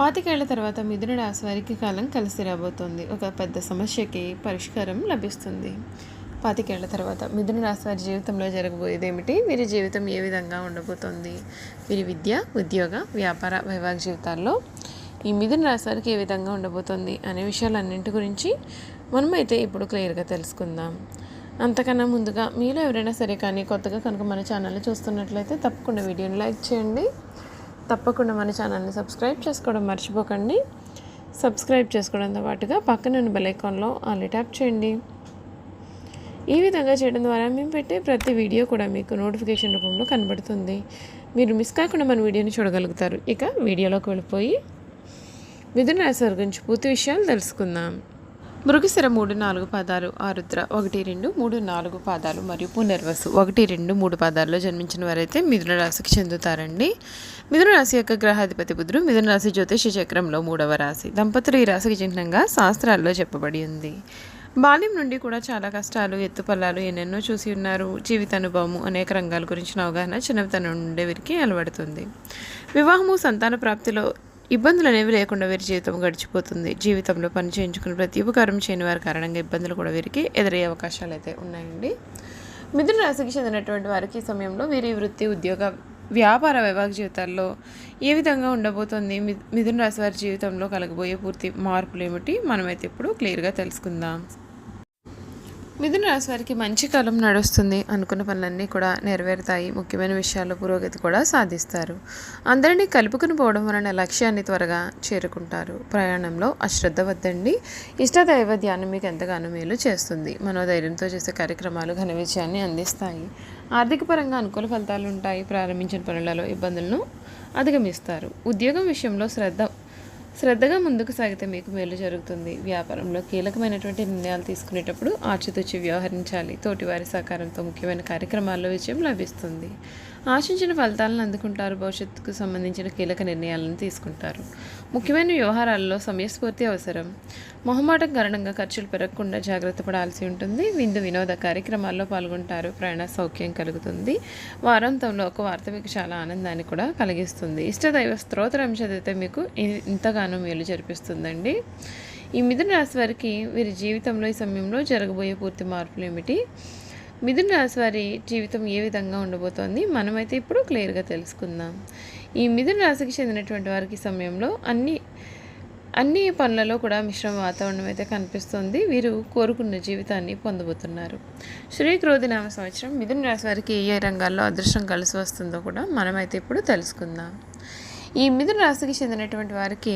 పాతికేళ్ళ తర్వాత మిథున రాశి వారికి కాలం కలిసి రాబోతోంది. ఒక పెద్ద సమస్యకి పరిష్కారం లభిస్తుంది. పాతికేళ్ళ తర్వాత మిథున రాశి వారి జీవితంలో జరగబోయేది ఏమిటి వీరి జీవితం ఏ విధంగా ఉండబోతోంది? వీరి విద్య ఉద్యోగ వ్యాపార వైవాహిక జీవితాల్లో ఈ మిథున రాశి వారికి ఏ విధంగా ఉండబోతోంది అనే విషయాలన్నింటి గురించి మనమైతే ఇప్పుడు క్లియర్గా తెలుసుకుందాం. అంతకన్నా ముందుగా మీలో ఎవరైనా సరే కానీ కొత్తగా కనుక మన ఛానల్ చూస్తున్నట్లయితే తప్పకుండా వీడియోని లైక్ చేయండి. తప్పకుండా మన ఛానల్ని సబ్స్క్రైబ్ చేసుకోవడం మర్చిపోకండి. సబ్స్క్రైబ్ చేసుకోవడంతో పాటుగా పక్కన బెల్ ఐకాన్లో ఆల్రెడీ ట్యాప్ చేయండి. ఈ విధంగా చేయడం ద్వారా మేము పెట్టే ప్రతి వీడియో కూడా మీకు నోటిఫికేషన్ రూపంలో కనబడుతుంది. మీరు మిస్ కాకుండా మన వీడియోని చూడగలుగుతారు. ఇక వీడియోలోకి వెళ్ళిపోయి మిథున రాశి వారి గురించి పూర్తి విషయాలు తెలుసుకుందాం. మృగశిర మూడు నాలుగు పాదాలు ఆరుద్ర ఒకటి రెండు మూడు నాలుగు పాదాలు మరియు పునర్వసు ఒకటి రెండు మూడు పాదాల్లో జన్మించిన వారైతే మిథున రాశికి చెందుతారండి. మిథున రాశి యొక్క గ్రహాధిపతి బుధుడు మిథున రాశి జ్యోతిష చక్రంలో మూడవ రాశి. దంపతులు ఈ రాశికి చిహ్నంగా శాస్త్రాల్లో చెప్పబడి ఉంది. బాల్యం నుండి కూడా చాలా కష్టాలు ఎత్తుపల్లాలు ఎన్నెన్నో చూసి ఉన్నారు. జీవిత అనుభవము అనేక రంగాల గురించిన అవగాహన చిన్నతనం నుండే వీరికి అలవడుతుంది. వివాహము సంతాన ప్రాప్తిలో ఇబ్బందులు అనేవి లేకుండా వీరి జీవితం గడిచిపోతుంది. జీవితంలో పని చేయించుకుని ప్రతి ఉపకారం చేయని వారి కారణంగా ఇబ్బందులు కూడా వీరికి ఎదురయ్యే అవకాశాలు అయితే ఉన్నాయండి. మిథున రాశికి చెందినటువంటి వారికి ఈ సమయంలో వీరి వృత్తి ఉద్యోగ వ్యాపార వైవాహిక జీవితాల్లో ఏ విధంగా ఉండబోతోంది? మిథున రాశి వారి జీవితంలో కలగబోయే పూర్తి మార్పులు ఏమిటి? మనమైతే ఇప్పుడు క్లియర్గా తెలుసుకుందాం. మిథున రాశి వారికి మంచి కాలం నడుస్తుంది. అనుకున్న పనులన్నీ కూడా నెరవేరుతాయి. ముఖ్యమైన విషయాల్లో పురోగతి కూడా సాధిస్తారు. అందరినీ కలుపుకుని పోవడం వలన లక్ష్యాన్ని త్వరగా చేరుకుంటారు. ప్రయాణంలో అశ్రద్ధ వద్దండి. ఇష్టదైవ ధ్యానం మీకు ఎంతగానో మేలు చేస్తుంది. మనోధైర్యంతో చేసే కార్యక్రమాలు ఘన విజయాన్ని అందిస్తాయి. ఆర్థిక పరంగా అనుకూల ఫలితాలు ఉంటాయి. ప్రారంభించిన పనులలో ఇబ్బందులను అధిగమిస్తారు. ఉద్యోగం విషయంలో శ్రద్ధ శ్రద్ధగా ముందుకు సాగితే మీకు మేలు జరుగుతుంది. వ్యాపారంలో కీలకమైనటువంటి నిర్ణయాలు తీసుకునేటప్పుడు ఆచితూచి వ్యవహరించాలి. తోటివారి సహకారంతో ముఖ్యమైన కార్యక్రమాల్లో విజయం లభిస్తుంది. ఆశించిన ఫలితాలను అందుకుంటారు. భవిష్యత్తుకు సంబంధించిన కీలక నిర్ణయాలను తీసుకుంటారు. ముఖ్యమైన వ్యవహారాల్లో సమయస్ఫూర్తి అవసరం. మొహమాటం కారణంగా ఖర్చులు పెరగకుండా జాగ్రత్త పడాల్సి ఉంటుంది. విందు వినోద కార్యక్రమాల్లో పాల్గొంటారు. ప్రయాణ సౌఖ్యం కలుగుతుంది. వారాంతంలో ఒక వార్త మీకు చాలా ఆనందాన్ని కూడా కలిగిస్తుంది. ఇష్టదైవ స్తోత్రం చదివితే మీకు ఇంతగానో మేలు జరిపిస్తుందండి. ఈ మిథున రాశి వారికి వీరి జీవితంలో ఈ సమయంలో జరగబోయే పూర్తి మార్పులు ఏమిటి? మిథున రాశి వారి జీవితం ఏ విధంగా ఉండబోతోంది? మనమైతే ఇప్పుడు క్లియర్గా తెలుసుకుందాం. ఈ మిథున రాశికి చెందినటువంటి వారికి సమయంలో అన్ని అన్ని పనులలో కూడా మిశ్రమ వాతావరణం అయితే కనిపిస్తుంది. వీరు కోరుకున్న జీవితాన్ని పొందబోతున్నారు. శ్రీ క్రోధినామ సంవత్సరం మిథున రాశి వారికి ఏ రంగాల్లో అదృష్టం కలిసి వస్తుందో కూడా మనమైతే ఇప్పుడు తెలుసుకుందాం. ఈ మిథున రాశికి చెందినటువంటి వారికి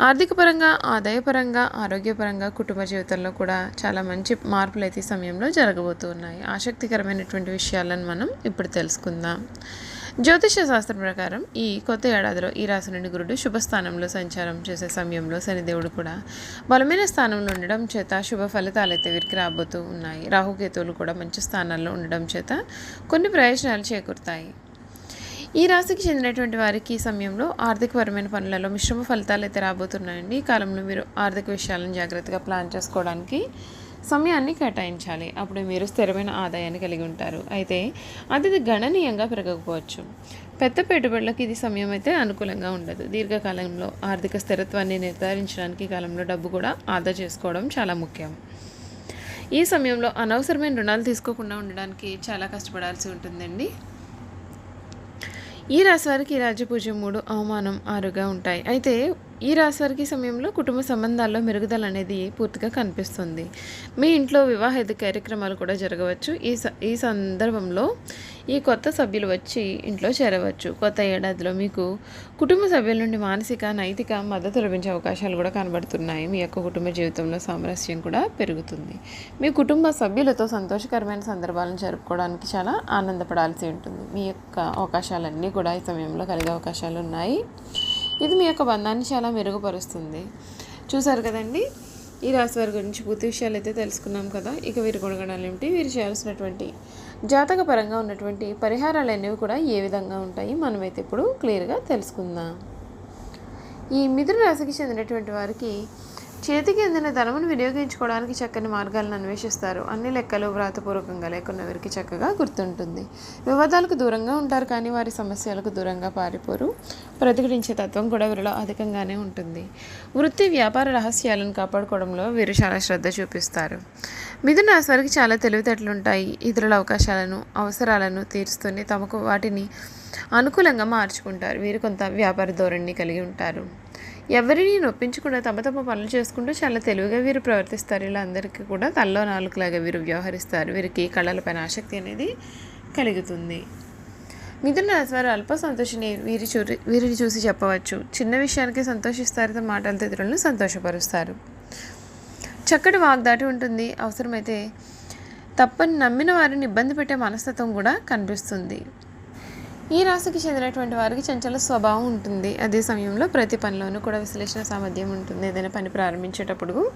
ఆర్థికపరంగా ఆదాయపరంగా ఆరోగ్యపరంగా కుటుంబ జీవితంలో కూడా చాలా మంచి మార్పులు అయితే ఈ సమయంలో జరగబోతూ ఉన్నాయి. ఆసక్తికరమైనటువంటి విషయాలను మనం ఇప్పుడు తెలుసుకుందాం. జ్యోతిష శాస్త్రం ప్రకారం ఈ కొత్త ఏడాదిలో ఈ రాశి నుండి గురుడు శుభస్థానంలో సంచారం చేసే సమయంలో శనిదేవుడు కూడా బలమైన స్థానంలో ఉండడం చేత శుభ ఫలితాలు అయితే వీరికి రాబోతూ ఉన్నాయి. రాహుకేతువులు కూడా మంచి స్థానాల్లో ఉండడం చేత కొన్ని ప్రయోజనాలు చేకూరుతాయి. ఈ రాశికి చెందినటువంటి వారికి ఈ సమయంలో ఆర్థికపరమైన పనులలో మిశ్రమ ఫలితాలు అయితే రాబోతున్నాయండి. ఈ కాలంలో మీరు ఆర్థిక విషయాలను జాగ్రత్తగా ప్లాన్ చేసుకోవడానికి సమయాన్ని కేటాయించాలి. అప్పుడు మీరు స్థిరమైన ఆదాయాన్ని కలిగి ఉంటారు. అయితే అది గణనీయంగా పెరగకపోవచ్చు. పెద్ద పెట్టుబడులకు ఇది సమయం అయితే అనుకూలంగా ఉండదు. దీర్ఘకాలంలో ఆర్థిక స్థిరత్వాన్ని నిర్ధారించడానికి కాలంలో డబ్బు కూడా ఆదా చేసుకోవడం చాలా ముఖ్యం. ఈ సమయంలో అనవసరమైన రుణాలు తీసుకోకుండా ఉండడానికి చాలా కష్టపడాల్సి ఉంటుందండి. ఈ రాశి వారికి రాజ్యపూజ మూడు అవమానం ఆరుగా ఉంటాయి. అయితే ఈ రాశివారికి సమయంలో కుటుంబ సంబంధాల్లో మెరుగుదల అనేది పూర్తిగా కనిపిస్తుంది. మీ ఇంట్లో వివాహిత కార్యక్రమాలు కూడా జరగవచ్చు. ఈ ఈ సందర్భంలో ఈ కొత్త సభ్యులు వచ్చి ఇంట్లో చేరవచ్చు. కొత్త ఏడాదిలో మీకు కుటుంబ సభ్యుల నుండి మానసిక నైతిక మద్దతు లభించే అవకాశాలు కూడా కనబడుతున్నాయి. మీ యొక్క కుటుంబ జీవితంలో సామరస్యం కూడా పెరుగుతుంది. మీ కుటుంబ సభ్యులతో సంతోషకరమైన సందర్భాలను జరుపుకోవడానికి చాలా ఆనందపడాల్సి ఉంటుంది. మీ యొక్క అవకాశాలన్నీ కూడా ఈ సమయంలో కలిగే అవకాశాలు ఉన్నాయి. ఇది మీ యొక్క బంధాన్ని చాలా మెరుగుపరుస్తుంది. చూసారు కదండి? ఈ రాశి వారి గురించి పూర్తి విషయాలు అయితే తెలుసుకున్నాం కదా. ఇక వీరి గుణగణాలు ఏమిటి? వీరు చేయాల్సినటువంటి జాతక పరంగా ఉన్నటువంటి పరిహారాలు అనేవి కూడా ఏ విధంగా ఉంటాయి? మనమైతే ఇప్పుడు క్లియర్గా తెలుసుకుందాం. ఈ మిథున రాశికి చెందినటువంటి వారికి చేతికి అందిన ధనమును వినియోగించుకోవడానికి చక్కని మార్గాలను అన్వేషిస్తారు. అన్ని లెక్కలు వ్రాతపూర్వకంగా లేకున్న వీరికి చక్కగా గుర్తుంటుంది. వివాదాలకు దూరంగా ఉంటారు కానీ వారి సమస్యలకు దూరంగా పారిపోరు. ప్రతిఘటించే తత్వం కూడా వీరిలో అధికంగానే ఉంటుంది. వృత్తి వ్యాపార రహస్యాలను కాపాడుకోవడంలో వీరు చాలా శ్రద్ధ చూపిస్తారు. మిథున సరికి వారికి చాలా తెలివితేటలు ఉంటాయి ఇతరుల అవకాశాలను అవసరాలను తీరుస్తూనే తమకు వాటిని అనుకూలంగా మార్చుకుంటారు. వీరు కొంత వ్యాపార ధోరణిని కలిగి ఉంటారు. ఎవరిని నొప్పించకుండా తమ తమ పనులు చేసుకుంటూ చాలా తెలివిగా వీరు ప్రవర్తిస్తారు. ఇలా అందరికీ కూడా తల్లో నాలుగులాగా వీరు వ్యవహరిస్తారు. వీరికి కళలపైన ఆసక్తి అనేది కలుగుతుంది. మిథున రాశి వారు అల్ప సంతోషిని వీరి చూ వీరిని చూసి చెప్పవచ్చు. చిన్న విషయానికి సంతోషిస్తారు తమ మాటలతో ఇతరులను సంతోషపరుస్తారు. చక్కటి వాగ్దాటి ఉంటుంది. అవసరమైతే తప్పని నమ్మిన వారిని ఇబ్బంది పెట్టే మనస్తత్వం కూడా కనిపిస్తుంది. ఈ రాశికి చెందినటువంటి వారికి చంచల స్వభావం ఉంటుంది. అదే సమయంలో ప్రతి పనిలోనూ కూడా విశ్లేషణ సామర్థ్యం ఉంటుంది. ఏదైనా పని ప్రారంభించేటప్పుడు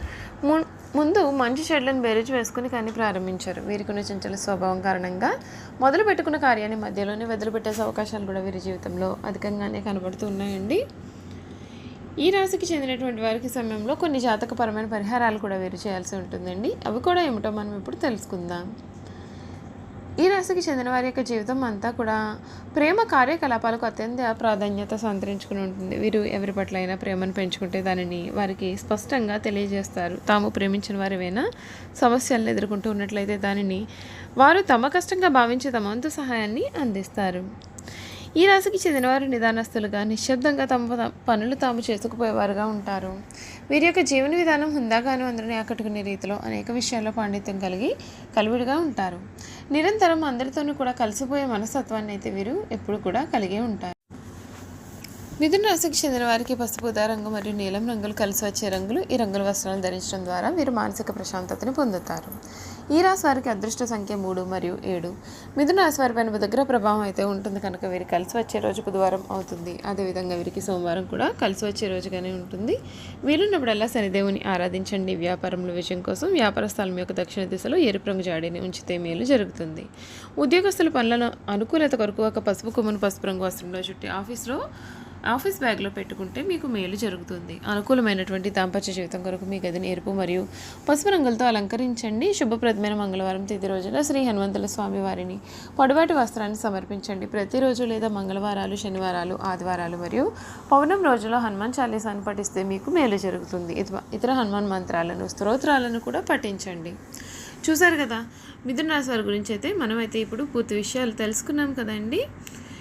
ము- ముందు మంచి చెడ్లను బేరేజ్ వేసుకుని కానీ ప్రారంభించారు. వీరికి ఉన్న చంచల స్వభావం కారణంగా మొదలు పెట్టుకున్న కార్యాన్ని మధ్యలోనే వదిలిపెట్టేసే అవకాశాలు కూడా వీరి జీవితంలో అధికంగానే కనబడుతూ ఉన్నాయండి. ఈ రాశికి చెందినటువంటి వారికి సమయంలో కొన్ని జాతకపరమైన పరిహారాలు కూడా వీరు చేయాల్సి ఉంటుందండి. అవి కూడా ఏమిటో మనం ఇప్పుడు తెలుసుకుందాం. ఈ రాశికి చెందిన వారి యొక్క జీవితం అంతా కూడా ప్రేమ కార్యకలాపాలకు అత్యంత ప్రాధాన్యత సంతరించుకుని ఉంటుంది. వీరు ఎవరి పట్ల అయినా ప్రేమను పెంచుకుంటే దానిని వారికి స్పష్టంగా తెలియజేస్తారు. తాము ప్రేమించిన వారివైనా సమస్యలను ఎదుర్కొంటూ ఉన్నట్లయితే దానిని వారు తమ కష్టంగా భావించి తమ వంతు సహాయాన్ని అందిస్తారు. ఈ రాశికి చెందినవారు నిదానస్తులుగా నిశ్శబ్దంగా తమ పనులు తాము చేసుకుపోయేవారుగా ఉంటారు. వీరి యొక్క జీవన విధానం హుందాగాను అందరిని ఆకట్టుకునే రీతిలో అనేక విషయాల్లో పాండిత్యం కలిగి కలివిడిగా ఉంటారు. నిరంతరం అందరితోనూ కూడా కలిసిపోయే మనస్తత్వాన్ని అయితే వీరు ఎప్పుడు కూడా కలిగే ఉంటారు. మిథున రాశికి చెందిన వారికి పసుపు ఊదా రంగు మరియు నీలం రంగులు కలిసి వచ్చే రంగులు ఈ రంగుల వస్త్రాలను ధరించడం ద్వారా వీరు మానసిక ప్రశాంతతని పొందుతారు. ఈ రాశి వారికి అదృష్ట సంఖ్య మూడు మరియు ఏడు. మిథున రాశి వారిపైన దగ్గర ప్రభావం అయితే ఉంటుంది కనుక వీరు కలిసి వచ్చే రోజు బుధవారం అవుతుంది. అదేవిధంగా వీరికి సోమవారం కూడా కలిసి వచ్చే రోజుగానే ఉంటుంది. వీలున్నప్పుడల్లా శనిదేవుని ఆరాధించండి. వ్యాపారంలో విజయం కోసం వ్యాపార స్థలం యొక్క దక్షిణ దిశలో ఎరుపు రంగు జాడీని ఉంచితే మేలు జరుగుతుంది. ఉద్యోగస్తుల పనులను అనుకూలత కొరకు ఒక పసుపు కొమ్మును పసుపు రంగు వస్త్రంలో చుట్టి ఆఫీస్లో ఆఫీస్ బ్యాగ్లో పెట్టుకుంటే మీకు మేలు జరుగుతుంది. అనుకూలమైనటువంటి దాంపత్య జీవితం కొరకు మీ గదిని ఎరుపు మరియు పసుపు రంగులతో అలంకరించండి. శుభప్రదమైన మంగళవారం తిథి రోజున శ్రీ హనుమంతుల స్వామి వారిని పొడవాటి వస్త్రాన్ని సమర్పించండి. ప్రతిరోజు లేదా మంగళవారాలు శనివారాలు ఆదివారాలు మరియు పౌర్ణం రోజులో హనుమాన్ చాలీసాను పఠిస్తే మీకు మేలు జరుగుతుంది. ఇత- ఇతర హనుమాన్ మంత్రాలను స్తోత్రాలను కూడా పఠించండి. చూసారు కదా? మిథున రాశి వారి గురించి అయితే మనమైతే ఇప్పుడు పూర్తి విషయాలు తెలుసుకున్నాం కదండి.